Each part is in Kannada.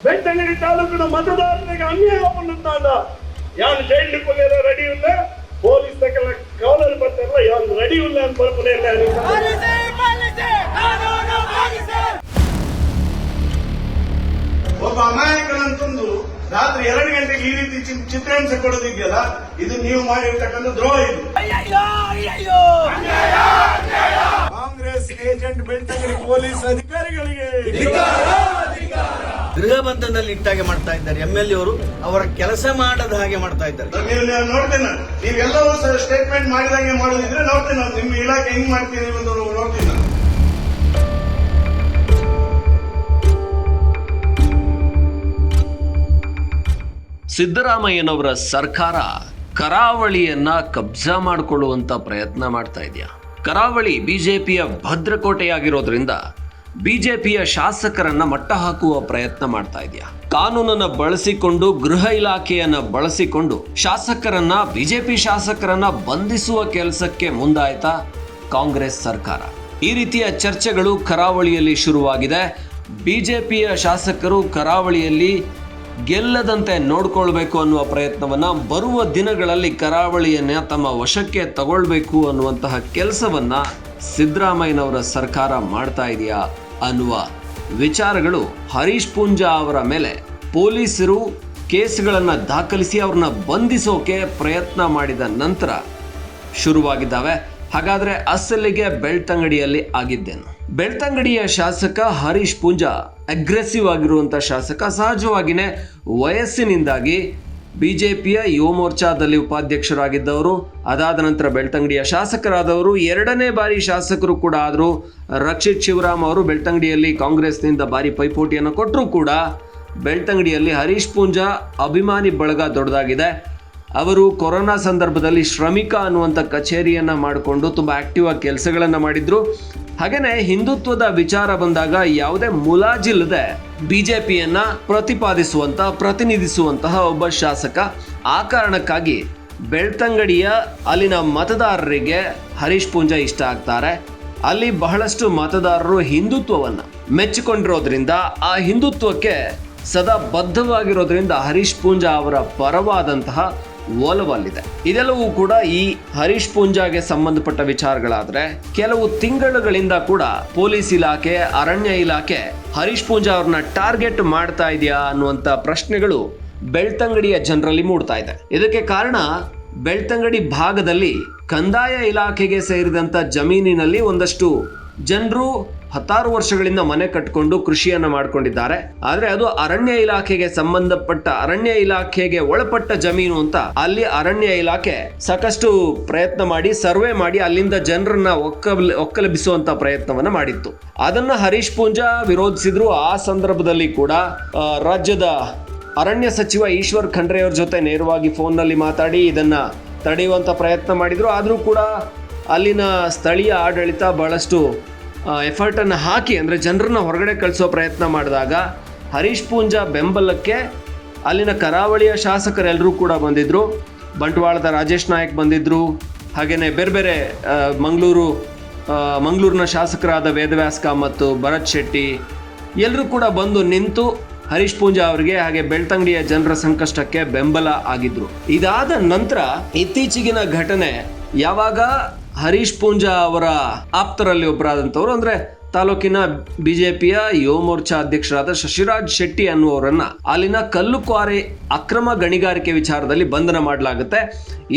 ಬೆಳ್ತಂಗಡಿ ತಾಲೂಕಿನ ಮತದಾರರಿಗೆ ಅನ್ಯಾಯ ಪನ್ನುತ್ತಾಂಡ ಯಾನ್ ಜೈಲು ಕೊಲ್ಲ ರೆಡಿ ಇಲ್ಲ ಪೊಲೀಸ್ ತಕಲ ಕಾವಲಲ್ಲಿ ಬರ್ತಾರಲ್ಲ ಯಾನ್ ರೆಡಿ ಇಲ್ಲ ಅಂತ ಬರ್ಪನೆ ಇಲ್ಲ ಒಬ್ಬ ಅಮಾಯಕನಂತಂದು ರಾತ್ರಿ ಎರಡು ಗಂಟೆಗೆ ಈ ರೀತಿ ಚಿತ್ರಾಂಶ ಕೊಡೋದಿದೆಯಲ್ಲ ಇದು ನೀವು ಮಾಡಿರ್ತಕ್ಕಂಥ ದ್ರೋಹ ಇದು. ಅಯ್ಯಯ್ಯೋ ಅಯ್ಯಯ್ಯೋ! ಕಾಂಗ್ರೆಸ್ ಏಜೆಂಟ್ ಬೆಳ್ತಂಗಡಿ ಪೊಲೀಸ್ ಅಧಿಕಾರಿಗಳಿಗೆ. ಗೃಹ ಬಂಧನದಲ್ಲಿ ಇಟ್ಟಾಗೆ ಮಾಡ್ತಾ ಇದ್ದಾರೆ. ಎಂ ಎಲ್ ಅವರು ಅವರ ಕೆಲಸ ಮಾಡದ ಹಾಗೆ ಮಾಡ್ತಾ ಇದ್ದಾರೆ. ನೀವು ನೀವು ನೋಡ್ತೇನೆ ನೀವೆಲ್ಲವೂ ಸ್ಟೇಟ್ಮೆಂಟ್ ಮಾಡಿದಂಗೆ ಮಾಡೋದಿದ್ರೆ ನೋಡ್ತೇನೆ ನಿಮ್ಮ ಇಲಾಖೆ ಹೆಂಗ್ ಮಾಡ್ತೀನಿ ಅಂತ ನೋಡ್ತೀನಿ ಸಿದ್ದರಾಮಯ್ಯನವರ ಸರ್ಕಾರ ಕರಾವಳಿಯನ್ನ ಕಬ್ಜಾ ಮಾಡಿಕೊಳ್ಳುವಂತ ಪ್ರಯತ್ನ ಮಾಡ್ತಾ ಇದೆಯಾ? ಕರಾವಳಿ ಬಿಜೆಪಿಯ ಭದ್ರಕೋಟೆಯಾಗಿರೋದ್ರಿಂದ ಬಿಜೆಪಿಯ ಶಾಸಕರನ್ನ ಮಟ್ಟ ಹಾಕುವ ಪ್ರಯತ್ನ ಮಾಡ್ತಾ ಇದೆಯಾ? ಕಾನೂನನ್ನ ಬಳಸಿಕೊಂಡು, ಗೃಹ ಇಲಾಖೆಯನ್ನ ಬಳಸಿಕೊಂಡು ಶಾಸಕರನ್ನ, ಬಿಜೆಪಿ ಶಾಸಕರನ್ನ ಬಂಧಿಸುವ ಕೆಲಸಕ್ಕೆ ಮುಂದಾಯ್ತಾ ಕಾಂಗ್ರೆಸ್ ಸರ್ಕಾರ? ಈ ರೀತಿಯ ಚರ್ಚೆಗಳು ಕರಾವಳಿಯಲ್ಲಿ ಶುರುವಾಗಿದೆ. ಬಿಜೆಪಿಯ ಶಾಸಕರು ಕರಾವಳಿಯಲ್ಲಿ ಗೆಲ್ಲದಂತೆ ನೋಡ್ಕೊಳ್ಬೇಕು ಅನ್ನುವ ಪ್ರಯತ್ನವನ್ನ ಬರುವ ದಿನಗಳಲ್ಲಿ ಕರಾವಳಿಯನ್ನ ತಮ್ಮ ವಶಕ್ಕೆ ತಗೊಳ್ಬೇಕು ಅನ್ನುವಂತಹ ಕೆಲಸವನ್ನ ಸಿದ್ದರಾಮಯ್ಯನವರ ಸರ್ಕಾರ ಮಾಡ್ತಾ ಇದೆಯಾ ಅನ್ನುವ ವಿಚಾರಗಳು ಹರೀಶ್ ಪೂಂಜಾ ಅವರ ಮೇಲೆ. ಪೊಲೀಸರು ಕೇಸ್ಗಳನ್ನು ದಾಖಲಿಸಿ ಅವ್ರನ್ನ ಬಂಧಿಸೋಕೆ ಪ್ರಯತ್ನ ಮಾಡಿದ ನಂತರ ಶುರುವಾಗಿದ್ದಾವೆ. ಹಾಗಾದರೆ ಅಸಲಿಗೆ ಬೆಳ್ತಂಗಡಿಯಲ್ಲಿ ಆಗಿದ್ದೇನು. ಬೆಳ್ತಂಗಡಿಯ ಶಾಸಕ ಹರೀಶ್ ಪೂಂಜಾ ಅಗ್ರೆಸಿವ್ ಆಗಿರುವಂಥ ಶಾಸಕ. ಸಹಜವಾಗಿನೇ ವಯಸ್ಸಿನಿಂದಾಗಿ ಬಿ ಜೆ ಪಿಯ ಯುವ ಮೋರ್ಚಾದಲ್ಲಿ ಉಪಾಧ್ಯಕ್ಷರಾಗಿದ್ದವರು, ಅದಾದ ನಂತರ ಬೆಳ್ತಂಗಡಿಯ ಶಾಸಕರಾದವರು, ಎರಡನೇ ಬಾರಿ ಶಾಸಕರು ಕೂಡ ಆದರೂ ರಕ್ಷಿತ್ ಶಿವರಾಮ್ ಅವರು ಬೆಳ್ತಂಗಡಿಯಲ್ಲಿ ಕಾಂಗ್ರೆಸ್ನಿಂದ ಭಾರಿ ಪೈಪೋಟಿಯನ್ನು ಕೊಟ್ಟರೂ ಕೂಡ ಬೆಳ್ತಂಗಡಿಯಲ್ಲಿ ಹರೀಶ್ ಪೂಂಜಾ ಅಭಿಮಾನಿ ಬಳಗ ದೊಡ್ಡದಾಗಿದೆ. ಅವರು ಕೊರೋನಾ ಸಂದರ್ಭದಲ್ಲಿ ಶ್ರಮಿಕ ಅನ್ನುವಂಥ ಕಚೇರಿಯನ್ನು ಮಾಡಿಕೊಂಡು ತುಂಬ ಆಕ್ಟಿವ್ ಆಗಿ ಕೆಲಸಗಳನ್ನು ಮಾಡಿದ್ರು. ಹಾಗೇನೆ ಹಿಂದುತ್ವದ ವಿಚಾರ ಬಂದಾಗ ಯಾವುದೇ ಮುಲಾಜಿಲ್ಲದೆ ಬಿಜೆಪಿಯನ್ನ ಪ್ರತಿಪಾದಿಸುವಂತ, ಪ್ರತಿನಿಧಿಸುವಂತಹ ಒಬ್ಬ ಶಾಸಕ. ಆ ಕಾರಣಕ್ಕಾಗಿ ಬೆಳ್ತಂಗಡಿಯ ಅಲ್ಲಿನ ಮತದಾರರಿಗೆ ಹರೀಶ್ ಪೂಂಜಾ ಇಷ್ಟ ಆಗ್ತಾರೆ. ಅಲ್ಲಿ ಬಹಳಷ್ಟು ಮತದಾರರು ಹಿಂದುತ್ವವನ್ನ ಮೆಚ್ಚಿಕೊಂಡಿರೋದ್ರಿಂದ, ಆ ಹಿಂದುತ್ವಕ್ಕೆ ಸದಾ ಬದ್ಧವಾಗಿರೋದ್ರಿಂದ ಹರೀಶ್ ಪೂಂಜಾ ಅವರ ಪರವಾದಂತಹ ಒಲವಲ್ಲಿದೆ ಇದೆಲ್ಲವೂ ಕೂಡ ಈ ಹರೀಶ್ ಪೂಂಜಾಗೆ ಸಂಬಂಧಪಟ್ಟ ವಿಚಾರಗಳಾದ್ರೆ ಕೆಲವು ತಿಂಗಳುಗಳಿಂದ ಕೂಡ ಪೊಲೀಸ್ ಇಲಾಖೆ, ಅರಣ್ಯ ಇಲಾಖೆ ಹರೀಶ್ ಪೂಂಜಾ ಅವ್ರನ್ನ ಟಾರ್ಗೆಟ್ ಮಾಡ್ತಾ ಇದೆಯಾ ಅನ್ನುವಂತ ಪ್ರಶ್ನೆಗಳು ಬೆಳ್ತಂಗಡಿಯ ಜನರಲ್ಲಿ ಮೂಡ್ತಾ ಇದೆ. ಇದಕ್ಕೆ ಕಾರಣ ಬೆಳ್ತಂಗಡಿ ಭಾಗದಲ್ಲಿ ಕಂದಾಯ ಇಲಾಖೆಗೆ ಸೇರಿದಂತ ಜಮೀನಿನಲ್ಲಿ ಒಂದಷ್ಟು ಜನರು ಹತ್ತಾರು ವರ್ಷಗಳಿಂದ ಮನೆ ಕಟ್ಕೊಂಡು ಕೃಷಿಯನ್ನ ಮಾಡ್ಕೊಂಡಿದ್ದಾರೆ. ಆದ್ರೆ ಅದು ಅರಣ್ಯ ಇಲಾಖೆಗೆ ಸಂಬಂಧಪಟ್ಟ ಅರಣ್ಯ ಇಲಾಖೆಗೆ ಒಳಪಟ್ಟ ಜಮೀನು ಅಂತ ಅಲ್ಲಿ ಅರಣ್ಯ ಇಲಾಖೆ ಸಾಕಷ್ಟು ಪ್ರಯತ್ನ ಮಾಡಿ, ಸರ್ವೆ ಮಾಡಿ ಅಲ್ಲಿಂದ ಜನರನ್ನ ಒಕ್ಕಲ್ ಒಕ್ಕಲಬಿಸುವಂತ ಪ್ರಯತ್ನವನ್ನ ಮಾಡಿತ್ತು. ಅದನ್ನ ಹರೀಶ್ ಪೂಂಜಾ ವಿರೋಧಿಸಿದ್ರು. ಆ ಸಂದರ್ಭದಲ್ಲಿ ಕೂಡ ರಾಜ್ಯದ ಅರಣ್ಯ ಸಚಿವ ಈಶ್ವರ್ ಖಂಡ್ರೆ ಅವ್ರ ಜೊತೆ ನೇರವಾಗಿ ಫೋನ್ನಲ್ಲಿ ಮಾತಾಡಿ ಇದನ್ನ ತಡೆಯುವಂತ ಪ್ರಯತ್ನ ಮಾಡಿದ್ರು. ಆದರೂ ಕೂಡ ಅಲ್ಲಿನ ಸ್ಥಳೀಯ ಆಡಳಿತ ಬಹಳಷ್ಟು ಎಫರ್ಟನ್ನು ಹಾಕಿ ಅಂದರೆ ಜನರನ್ನ ಹೊರಗಡೆ ಕಳಿಸೋ ಪ್ರಯತ್ನ ಮಾಡಿದಾಗ ಹರೀಶ್ ಪೂಂಜಾ ಬೆಂಬಲಕ್ಕೆ ಅಲ್ಲಿನ ಕರಾವಳಿಯ ಶಾಸಕರೆಲ್ಲರೂ ಕೂಡ ಬಂದಿದ್ದರು ಬಂಟ್ವಾಳದ ರಾಜೇಶ್ ನಾಯಕ್ ಬಂದಿದ್ದರು ಹಾಗೆಯೇ ಬೇರೆ ಬೇರೆ ಮಂಗಳೂರು ಮಂಗಳೂರಿನ ಶಾಸಕರಾದ ವೇದವ್ಯಾಸ್ಕ ಮತ್ತು ಭರತ್ ಶೆಟ್ಟಿ ಎಲ್ಲರೂ ಕೂಡ ಬಂದು ನಿಂತು ಹರೀಶ್ ಪೂಂಜಾ ಅವರಿಗೆ ಹಾಗೆ ಬೆಳ್ತಂಗಡಿಯ ಜನರ ಸಂಕಷ್ಟಕ್ಕೆ ಬೆಂಬಲ ಆಗಿದ್ರು. ಇದಾದ ನಂತರ ಇತ್ತೀಚೆಗಿನ ಘಟನೆ ಯಾವಾಗ ಹರೀಶ್ ಪೂಂಜಾ ಅವರ ಆಪ್ತರಲ್ಲಿ ಒಬ್ಬರಾದಂಥವ್ರು, ಅಂದ್ರೆ ತಾಲೂಕಿನ ಬಿಜೆಪಿಯ ಯುವ ಮೋರ್ಚಾ ಅಧ್ಯಕ್ಷರಾದ ಶಶಿರಾಜ್ ಶೆಟ್ಟಿ ಅನ್ನುವರನ್ನ ಅಲ್ಲಿನ ಕಲ್ಲು ಕ್ವಾರೆ ಅಕ್ರಮ ಗಣಿಗಾರಿಕೆ ವಿಚಾರದಲ್ಲಿ ಬಂಧನ ಮಾಡಲಾಗುತ್ತೆ.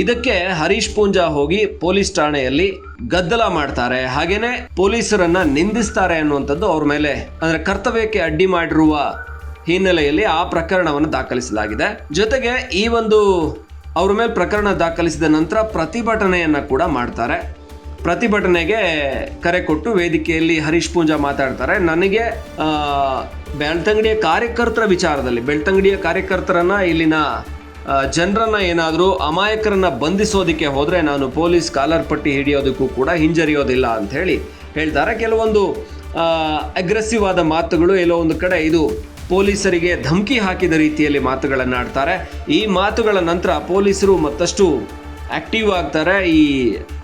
ಇದಕ್ಕೆ ಹರೀಶ್ ಪೂಂಜಾ ಹೋಗಿ ಪೊಲೀಸ್ ಠಾಣೆಯಲ್ಲಿ ಗದ್ದಲ ಮಾಡ್ತಾರೆ. ಹಾಗೇನೆ ಪೊಲೀಸರನ್ನ ನಿಂದಿಸ್ತಾರೆ ಅನ್ನುವಂಥದ್ದು ಅವ್ರ ಮೇಲೆ, ಅಂದ್ರೆ ಕರ್ತವ್ಯಕ್ಕೆ ಅಡ್ಡಿ ಮಾಡಿರುವ ಹಿನ್ನೆಲೆಯಲ್ಲಿ ಆ ಪ್ರಕರಣವನ್ನು ದಾಖಲಿಸಲಾಗಿದೆ. ಜೊತೆಗೆ ಈ ಒಂದು ಅವ್ರ ಮೇಲೆ ಪ್ರಕರಣ ದಾಖಲಿಸಿದ ನಂತರ ಪ್ರತಿಭಟನೆಯನ್ನ ಕೂಡ ಮಾಡ್ತಾರೆ. ಪ್ರತಿಭಟನೆಗೆ ಕರೆ ಕೊಟ್ಟು ವೇದಿಕೆಯಲ್ಲಿ ಹರೀಶ್ ಪೂಂಜಾ ಮಾತಾಡ್ತಾರೆ. ನನಗೆ ಬೆಳ್ತಂಗಡಿಯ ಕಾರ್ಯಕರ್ತರ ವಿಚಾರದಲ್ಲಿ, ಬೆಳ್ತಂಗಡಿಯ ಕಾರ್ಯಕರ್ತರನ್ನ, ಇಲ್ಲಿನ ಜನರನ್ನ ಏನಾದರೂ ಅಮಾಯಕರನ್ನ ಬಂಧಿಸೋದಕ್ಕೆ ಹೋದರೆ ನಾನು ಪೊಲೀಸ್ ಕಾಲರ್ ಪಟ್ಟಿ ಹಿಡಿಯೋದಕ್ಕೂ ಕೂಡ ಹಿಂಜರಿಯೋದಿಲ್ಲ ಅಂತ ಹೇಳಿ ಹೇಳ್ತಾರೆ. ಕೆಲವೊಂದು ಅಗ್ರೆಸಿವ್ ಆದ ಮಾತುಗಳು ಎಲ್ಲೋ ಒಂದು ಕಡೆ ಇದು ಪೊಲೀಸರಿಗೆ ಧಮಕಿ ಹಾಕಿದ ರೀತಿಯಲ್ಲಿ ಮಾತುಗಳನ್ನು ಆಡ್ತಾರೆ ಈ ಮಾತುಗಳ ನಂತರ ಪೊಲೀಸರು ಮತ್ತಷ್ಟು ಆಕ್ಟಿವ್ ಆಗ್ತಾರೆ, ಈ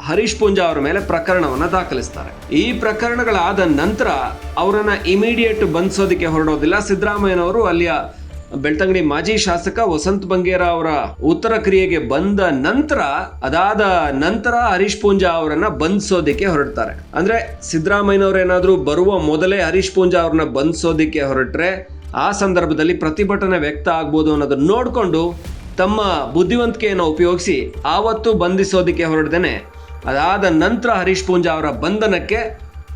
ಹರೀಶ್ ಪೂಂಜಾ ಅವರ ಮೇಲೆ ಪ್ರಕರಣವನ್ನು ದಾಖಲಿಸ್ತಾರೆ. ಈ ಪ್ರಕರಣಗಳಾದ ನಂತರ ಅವರನ್ನ ಇಮಿಡಿಯೇಟ್ ಬಂಧಿಸೋದಕ್ಕೆ ಹೊರಡೋದಿಲ್ಲ. ಸಿದ್ದರಾಮಯ್ಯನವರು ಅಲ್ಲಿಯ ಬೆಳ್ತಂಗಡಿ ಮಾಜಿ ಶಾಸಕ ವಸಂತ್ ಬಂಗೇರ ಅವರ ಉತ್ತರ ಕ್ರಿಯೆಗೆ ಬಂದ ನಂತರ, ಅದಾದ ನಂತರ ಹರೀಶ್ ಪೂಂಜಾ ಅವರನ್ನ ಬಂಧಿಸೋದಿಕ್ಕೆ ಹೊರಡ್ತಾರೆ. ಅಂದ್ರೆ ಸಿದ್ದರಾಮಯ್ಯನವ್ರು ಏನಾದ್ರೂ ಬರುವ ಮೊದಲೇ ಹರೀಶ್ ಪೂಂಜಾ ಅವ್ರನ್ನ ಬಂಧಿಸೋದಿಕ್ಕೆ ಹೊರಟ್ರೆ, ಆ ಸಂದರ್ಭದಲ್ಲಿ ಪ್ರತಿಭಟನೆ ವ್ಯಕ್ತ ಆಗ್ಬೋದು ಅನ್ನೋದನ್ನ ನೋಡಿಕೊಂಡು ತಮ್ಮ ಬುದ್ಧಿವಂತಿಕೆಯನ್ನು ಉಪಯೋಗಿಸಿ ಆವತ್ತು ಬಂಧಿಸೋದಕ್ಕೆ ಹೊರಡ್ದೇನೆ ಅದಾದ ನಂತರ ಹರೀಶ್ ಪೂಂಜಾ ಅವರ ಬಂಧನಕ್ಕೆ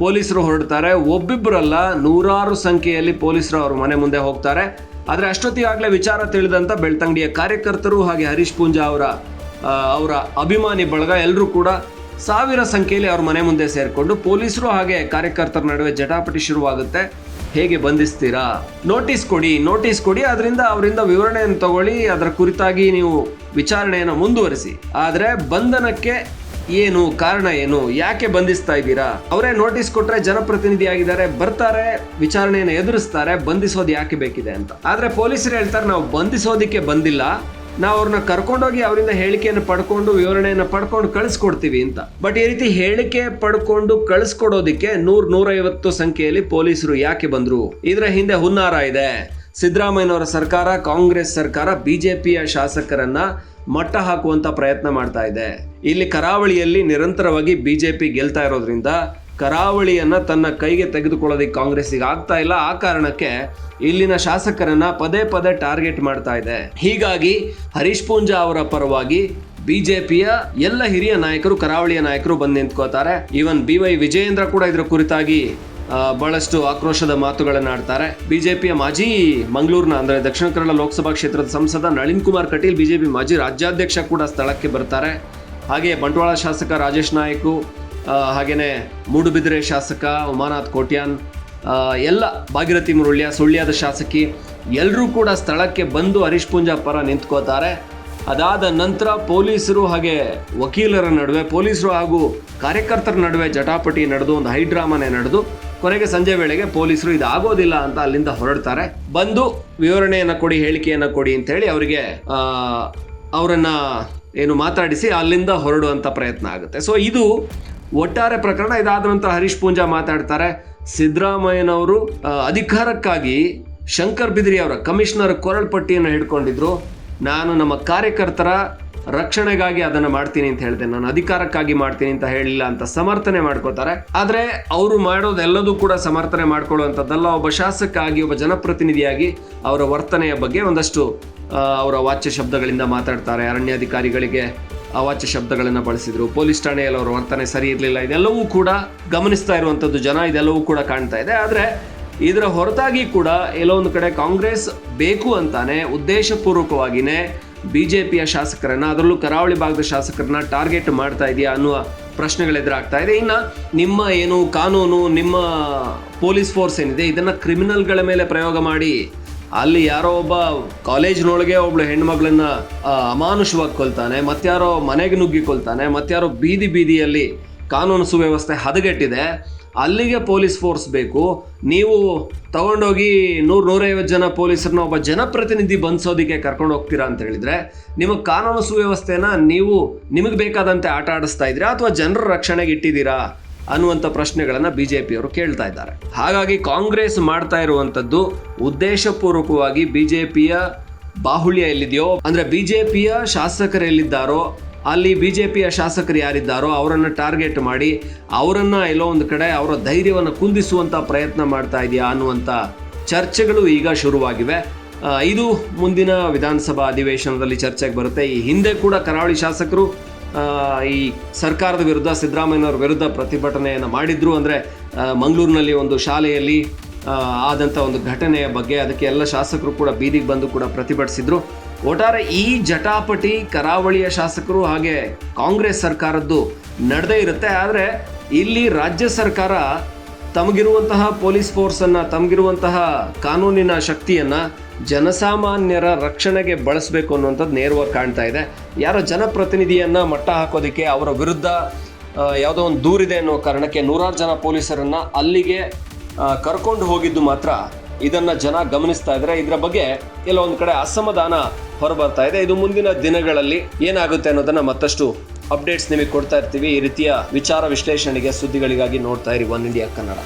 ಪೊಲೀಸರು ಹೊರಡ್ತಾರೆ. ಒಬ್ಬಿಬ್ಬರಲ್ಲ, ನೂರಾರು ಸಂಖ್ಯೆಯಲ್ಲಿ ಪೊಲೀಸರು ಅವರ ಮನೆ ಮುಂದೆ ಹೋಗ್ತಾರೆ. ಆದರೆ ಅಷ್ಟೊತ್ತಿಗಾಗಲೇ ವಿಚಾರ ತಿಳಿದಂಥ ಬೆಳ್ತಂಗಡಿಯ ಕಾರ್ಯಕರ್ತರು ಹಾಗೆ ಹರೀಶ್ ಪೂಂಜಾ ಅವರ ಅವರ ಅಭಿಮಾನಿ ಬಳಗ ಎಲ್ಲರೂ ಕೂಡ ಸಾವಿರ ಸಂಖ್ಯೆಯಲ್ಲಿ ಅವ್ರ ಮನೆ ಮುಂದೆ ಸೇರಿಕೊಂಡು ಪೊಲೀಸರು ಹಾಗೆ ಕಾರ್ಯಕರ್ತರ ನಡುವೆ ಜಟಾಪಟಿ ಶುರುವಾಗುತ್ತೆ. ಹೇಗೆ ಬಂಧಿಸ್ತೀರಾ? ನೋಟಿಸ್ ಕೊಡಿ ನೋಟಿಸ್ ಕೊಡಿ ಅದರಿಂದ ಅವರಿಂದ ವಿವರಣೆಯನ್ನು ತಗೊಳ್ಳಿ, ಅದರ ಕುರಿತಾಗಿ ನೀವು ವಿಚಾರಣೆಯನ್ನು ಮುಂದುವರಿಸಿ. ಆದರೆ ಬಂಧನಕ್ಕೆ ಏನು ಕಾರಣ ಏನು? ಯಾಕೆ ಬಂಧಿಸ್ತಾ ಇದ್ದೀರಾ? ಅವರೇ ನೋಟಿಸ್ ಕೊಟ್ರೆ ಜನಪ್ರತಿನಿಧಿ ಆಗಿದ್ದಾರೆ ಬರ್ತಾರೆ, ವಿಚಾರಣೆಯನ್ನು ಎದುರಿಸ್ತಾರೆ, ಬಂಧಿಸೋದು ಯಾಕೆ ಬೇಕಿದೆ ಅಂತ. ಆದರೆ ಪೊಲೀಸರು ಹೇಳ್ತಾರೆ, ನಾವು ಬಂಧಿಸೋದಿಕ್ಕೆ ಬಂದಿಲ್ಲ. ನಾವು ಅವ್ರನ್ನ ಕರ್ಕೊಂಡೋಗಿ ಅವರಿಂದ ಹೇಳಿಕೆಯನ್ನು ಪಡ್ಕೊಂಡು, ವಿವರಣೆಯನ್ನು ಪಡ್ಕೊಂಡು ಕಳಿಸ್ಕೊಡ್ತೀವಿ ಅಂತ. ಬಟ್ ಈ ರೀತಿ ಹೇಳಿಕೆ ಪಡ್ಕೊಂಡು ಕಳಿಸ್ಕೊಡೋದಿಕ್ಕೆ ನೂರ್, ನೂರೈವತ್ತು ಸಂಖ್ಯೆಯಲ್ಲಿ ಪೊಲೀಸರು ಯಾಕೆ ಬಂದ್ರು? ಇದರ ಹಿಂದೆ ಹುನ್ನಾರ ಇದೆ. ಸಿದ್ದರಾಮಯ್ಯನವರ ಸರ್ಕಾರ, ಕಾಂಗ್ರೆಸ್ ಸರ್ಕಾರ ಬಿಜೆಪಿಯ ಶಾಸಕರನ್ನ ಮಟ್ಟ ಹಾಕುವಂತ ಪ್ರಯತ್ನ ಮಾಡ್ತಾ ಇದೆ. ಇಲ್ಲಿ ಕರಾವಳಿಯಲ್ಲಿ ನಿರಂತರವಾಗಿ ಬಿಜೆಪಿ ಗೆಲ್ತಾ ಇರೋದ್ರಿಂದ ಕರಾವಳಿಯನ್ನ ತನ್ನ ಕೈಗೆ ತೆಗೆದುಕೊಳ್ಳೋದಕ್ಕೆ ಕಾಂಗ್ರೆಸ್ಸಿಗೆ ಆಗ್ತಾ ಇಲ್ಲ. ಆ ಕಾರಣಕ್ಕೆ ಇಲ್ಲಿನ ಶಾಸಕರನ್ನ ಪದೇ ಪದೇ ಟಾರ್ಗೆಟ್ ಮಾಡ್ತಾ ಇದೆ. ಹೀಗಾಗಿ ಹರೀಶ್ ಪೂಂಜಾ ಅವರ ಪರವಾಗಿ ಬಿಜೆಪಿಯ ಎಲ್ಲ ಹಿರಿಯ ನಾಯಕರು, ಕರಾವಳಿಯ ನಾಯಕರು ಬಂದು ನಿಂತ್ಕೋತಾರೆ ಈವನ್ ಬಿ ವೈ ವಿಜಯೇಂದ್ರ ಕೂಡ ಇದರ ಕುರಿತಾಗಿ ಬಹಳಷ್ಟು ಆಕ್ರೋಶದ ಮಾತುಗಳನ್ನು ಆಡ್ತಾರೆ. ಬಿಜೆಪಿಯ ಮಾಜಿ ಮಂಗಳೂರಿನ, ಅಂದರೆ ದಕ್ಷಿಣ ಕನ್ನಡ ಲೋಕಸಭಾ ಕ್ಷೇತ್ರದ ಸಂಸದ ನಳಿನ್ ಕುಮಾರ್ ಕಟೀಲ್ ಬಿಜೆಪಿ ಮಾಜಿ ರಾಜ್ಯಾಧ್ಯಕ್ಷ ಕೂಡ ಸ್ಥಳಕ್ಕೆ ಬರ್ತಾರೆ. ಹಾಗೆ ಬಂಟ್ವಾಳ ಶಾಸಕ ರಾಜೇಶ್ ನಾಯ್ಕು ಆ, ಹಾಗೇನೆ ಮೂಡುಬಿದಿರೆ ಶಾಸಕ ಉಮಾನಾಥ್ ಕೋಟ್ಯಾನ್ ಎಲ್ಲ ಭಾಗೀರಥಿ ಮುರುಳ್ಯ ಸುಳ್ಯದ ಶಾಸಕಿ ಎಲ್ಲರೂ ಕೂಡ ಸ್ಥಳಕ್ಕೆ ಬಂದು ಹರೀಶ್ ಪೂಂಜಾ ಪರ ನಿಂತ್ಕೋತಾರೆ. ಅದಾದ ನಂತರ ಪೊಲೀಸರು ಹಾಗೆ ವಕೀಲರ ನಡುವೆ ಪೊಲೀಸರು ಹಾಗೂ ಕಾರ್ಯಕರ್ತರ ನಡುವೆ ಜಟಾಪಟಿ ನಡೆದು ಒಂದು ಹೈಡ್ರಾಮಾನೇ ನಡೆದು ಕೊನೆಗೆ ಸಂಜೆ ವೇಳೆಗೆ ಪೊಲೀಸರು ಇದಾಗೋದಿಲ್ಲ ಅಂತ ಅಲ್ಲಿಂದ ಹೊರಡ್ತಾರೆ. ಬಂದು ವಿವರಣೆಯನ್ನು ಕೊಡಿ ಹೇಳಿಕೆಯನ್ನು ಕೊಡಿ ಅಂತೇಳಿ ಅವರಿಗೆ ಅವರನ್ನು ಏನು ಮಾತಾಡಿಸಿ ಅಲ್ಲಿಂದ ಹೊರಡುವಂಥ ಪ್ರಯತ್ನ ಆಗುತ್ತೆ. ಸೊ ಇದು ಒಟ್ಟಾರೆ ಪ್ರಕರಣ ಇದಾದ ನಂತರ ಹರೀಶ್ ಪೂಂಜಾ ಮಾತಾಡ್ತಾರೆ. ಸಿದ್ದರಾಮಯ್ಯನವರು ಅಧಿಕಾರಕ್ಕಾಗಿ ಶಂಕರ್ ಬಿದ್ರಿ ಅವರ ಕಮಿಷನರ್ ಕೊರಳ್ಪಟ್ಟಿಯನ್ನು ಹಿಡ್ಕೊಂಡಿದ್ರು. ನಾನು ನಮ್ಮ ಕಾರ್ಯಕರ್ತರ ರಕ್ಷಣೆಗಾಗಿ ಅದನ್ನು ಮಾಡ್ತೀನಿ ಅಂತ ಹೇಳಿದೆ. ನಾನು ಅಧಿಕಾರಕ್ಕಾಗಿ ಮಾಡ್ತೀನಿ ಅಂತ ಹೇಳಿಲ್ಲ ಅಂತ ಸಮರ್ಥನೆ ಮಾಡ್ಕೋತಾರೆ. ಆದರೆ ಅವರು ಮಾಡೋದೆಲ್ಲದೂ ಕೂಡ ಸಮರ್ಥನೆ ಮಾಡ್ಕೊಳ್ಳುವಂಥದ್ದಲ್ಲ. ಒಬ್ಬ ಶಾಸಕ ಆಗಿ ಒಬ್ಬ ಜನಪ್ರತಿನಿಧಿಯಾಗಿ ಅವರ ವರ್ತನೆಯ ಬಗ್ಗೆ ಒಂದಷ್ಟು ಅವರ ವಾಚ್ಯ ಶಬ್ದಗಳಿಂದ ಮಾತಾಡ್ತಾರೆ. ಅರಣ್ಯಾಧಿಕಾರಿಗಳಿಗೆ ಅವಾಚ್ಯ ಶಬ್ದಗಳನ್ನು ಬಳಸಿದ್ರು. ಪೊಲೀಸ್ ಠಾಣೆಯಲ್ಲಿ ಅವರ ವರ್ತನೆ ಸರಿ ಇರಲಿಲ್ಲ. ಇದೆಲ್ಲವೂ ಕೂಡ ಗಮನಿಸ್ತಾ ಇರುವಂಥದ್ದು ಜನ ಇದೆಲ್ಲವೂ ಕೂಡ ಕಾಣ್ತಾ ಇದೆ. ಆದರೆ ಇದರ ಹೊರತಾಗಿ ಕೂಡ ಎಲ್ಲೋ ಒಂದು ಕಡೆ ಕಾಂಗ್ರೆಸ್ ಬೇಕು ಅಂತಾನೆ ಉದ್ದೇಶಪೂರ್ವಕವಾಗಿಯೇ ಪಿಯ ಶಾಸಕರನ್ನು, ಅದರಲ್ಲೂ ಕರಾವಳಿ ಭಾಗದ ಶಾಸಕರನ್ನ ಟಾರ್ಗೆಟ್ ಮಾಡ್ತಾ ಇದೆಯಾ ಅನ್ನುವ ಪ್ರಶ್ನೆಗಳು ಎದುರಾಗ್ತಾ ಇದೆ. ಇನ್ನು ನಿಮ್ಮ ಏನು ಕಾನೂನು, ನಿಮ್ಮ ಪೊಲೀಸ್ ಫೋರ್ಸ್ ಏನಿದೆ, ಇದನ್ನು ಕ್ರಿಮಿನಲ್ಗಳ ಮೇಲೆ ಪ್ರಯೋಗ ಮಾಡಿ ಅಲ್ಲಿ ಯಾರೋ ಒಬ್ಬ ಕಾಲೇಜ್ನೊಳಗೆ ಒಬ್ಳು ಹೆಣ್ಮಗಳನ್ನ ಅಮಾನುಷವಾಗಿ ಕೊಲ್ತಾನೆ ಮತ್ತಾರೋ ಮನೆಗೆ ನುಗ್ಗಿ ಕೊಲ್ತಾನೆ ಮತ್ಯಾರೋ ಬೀದಿ ಬೀದಿಯಲ್ಲಿ ಕಾನೂನು ಸುವ್ಯವಸ್ಥೆ ಹದಗೆಟ್ಟಿದೆ. ಅಲ್ಲಿಗೆ ಪೊಲೀಸ್ ಫೋರ್ಸ್ ಬೇಕು. ನೀವು ತಗೊಂಡೋಗಿ ನೂರು ನೂರೈವತ್ತು ಜನ ಪೊಲೀಸರನ್ನ ಒಬ್ಬ ಜನಪ್ರತಿನಿಧಿ ಬಂಧಿಸೋದಕ್ಕೆ ಕರ್ಕೊಂಡು ಹೋಗ್ತೀರಾ ಅಂತ ಹೇಳಿದ್ರೆ, ನಿಮಗೆ ಕಾನೂನು ಸುವ್ಯವಸ್ಥೆನ ನೀವು ನಿಮಗೆ ಬೇಕಾದಂತೆ ಆಟ ಆಡಿಸ್ತಾ ಇದ್ದೀರಾ ಅಥವಾ ಜನರ ರಕ್ಷಣೆಗೆ ಇಟ್ಟಿದ್ದೀರಾ? ಅನ್ನುವಂಥ ಪ್ರಶ್ನೆಗಳನ್ನು ಬಿ ಜೆ ಪಿಯವರು ಕೇಳ್ತಾ ಇದ್ದಾರೆ. ಹಾಗಾಗಿ ಕಾಂಗ್ರೆಸ್ ಮಾಡ್ತಾ ಇರುವಂಥದ್ದು ಉದ್ದೇಶಪೂರ್ವಕವಾಗಿ ಬಿ ಜೆ ಪಿಯ ಬಾಹುಳ್ಯ ಎಲ್ಲಿದೆಯೋ, ಅಂದರೆ ಬಿ ಜೆ ಪಿಯ ಶಾಸಕರು ಎಲ್ಲಿದ್ದಾರೋ, ಅಲ್ಲಿ ಬಿ ಜೆ ಪಿಯ ಶಾಸಕರು ಯಾರಿದ್ದಾರೋ ಅವರನ್ನು ಟಾರ್ಗೆಟ್ ಮಾಡಿ ಅವರನ್ನು ಎಲ್ಲೋ ಒಂದು ಕಡೆ ಅವರ ಧೈರ್ಯವನ್ನು ಕುಂದಿಸುವಂಥ ಪ್ರಯತ್ನ ಮಾಡ್ತಾ ಇದೆಯಾ ಅನ್ನುವಂಥ ಚರ್ಚೆಗಳು ಈಗ ಶುರುವಾಗಿವೆ. ಇದು ಮುಂದಿನ ವಿಧಾನಸಭಾ ಅಧಿವೇಶನದಲ್ಲಿ ಚರ್ಚೆಗೆ ಬರುತ್ತೆ. ಈ ಹಿಂದೆ ಕೂಡ ಕರಾವಳಿ ಶಾಸಕರು ಈ ಸರ್ಕಾರದ ವಿರುದ್ಧ, ಸಿದ್ದರಾಮಯ್ಯನವರ ವಿರುದ್ಧ ಪ್ರತಿಭಟನೆಯನ್ನು ಮಾಡಿದ್ರು ಅಂದರೆ ಮಂಗಳೂರಿನಲ್ಲಿ ಒಂದು ಶಾಲೆಯಲ್ಲಿ ಆದಂಥ ಒಂದು ಘಟನೆಯ ಬಗ್ಗೆ ಅದಕ್ಕೆ ಎಲ್ಲ ಶಾಸಕರು ಕೂಡ ಬೀದಿಗೆ ಬಂದು ಕೂಡ ಪ್ರತಿಭಟಿಸಿದ್ರು. ಒಟ್ಟಾರೆ ಈ ಜಟಾಪಟಿ ಕರಾವಳಿಯ ಶಾಸಕರು ಹಾಗೆ ಕಾಂಗ್ರೆಸ್ ಸರ್ಕಾರದ್ದು ನಡೆದೇ ಇರುತ್ತೆ. ಆದರೆ ಇಲ್ಲಿ ರಾಜ್ಯ ಸರ್ಕಾರ ತಮಗಿರುವಂತಹ ಪೊಲೀಸ್ ಫೋರ್ಸನ್ನು ತಮಗಿರುವಂತಹ ಕಾನೂನಿನ ಶಕ್ತಿಯನ್ನು ಜನಸಾಮಾನ್ಯರ ರಕ್ಷಣೆಗೆ ಬಳಸಬೇಕು ಅನ್ನುವಂಥದ್ದು ನೇರವಾಗಿ ಕಾಣ್ತಾ ಇದೆ. ಯಾರೋ ಜನಪ್ರತಿನಿಧಿಯನ್ನು ಮಟ್ಟ ಹಾಕೋದಕ್ಕೆ ಅವರ ವಿರುದ್ಧ ಯಾವುದೋ ಒಂದು ದೂರಿದೆ ಅನ್ನೋ ಕಾರಣಕ್ಕೆ ನೂರಾರು ಜನ ಪೊಲೀಸರನ್ನು ಅಲ್ಲಿಗೆ ಕರ್ಕೊಂಡು ಹೋಗಿದ್ದು ಮಾತ್ರ ಇದನ್ನು ಜನ ಗಮನಿಸ್ತಾ ಇದ್ದಾರೆ. ಇದರ ಬಗ್ಗೆ ಕೆಲವೊಂದು ಕಡೆ ಅಸಮಾಧಾನ ಹೊರಬರ್ತಾ ಇದೆ. ಇದು ಮುಂದಿನ ದಿನಗಳಲ್ಲಿ ಏನಾಗುತ್ತೆ ಅನ್ನೋದನ್ನು ಮತ್ತಷ್ಟು ಅಪ್ಡೇಟ್ಸ್ ನಿಮಗೆ ಕೊಡ್ತಾ ಇರ್ತೀವಿ. ಈ ರೀತಿಯ ವಿಚಾರ ವಿಶ್ಲೇಷಣೆಗೆ ಸುದ್ದಿಗಳಿಗಾಗಿ ನೋಡ್ತಾ ಇರಿ ಒನ್ ಇಂಡಿಯಾ ಕನ್ನಡ.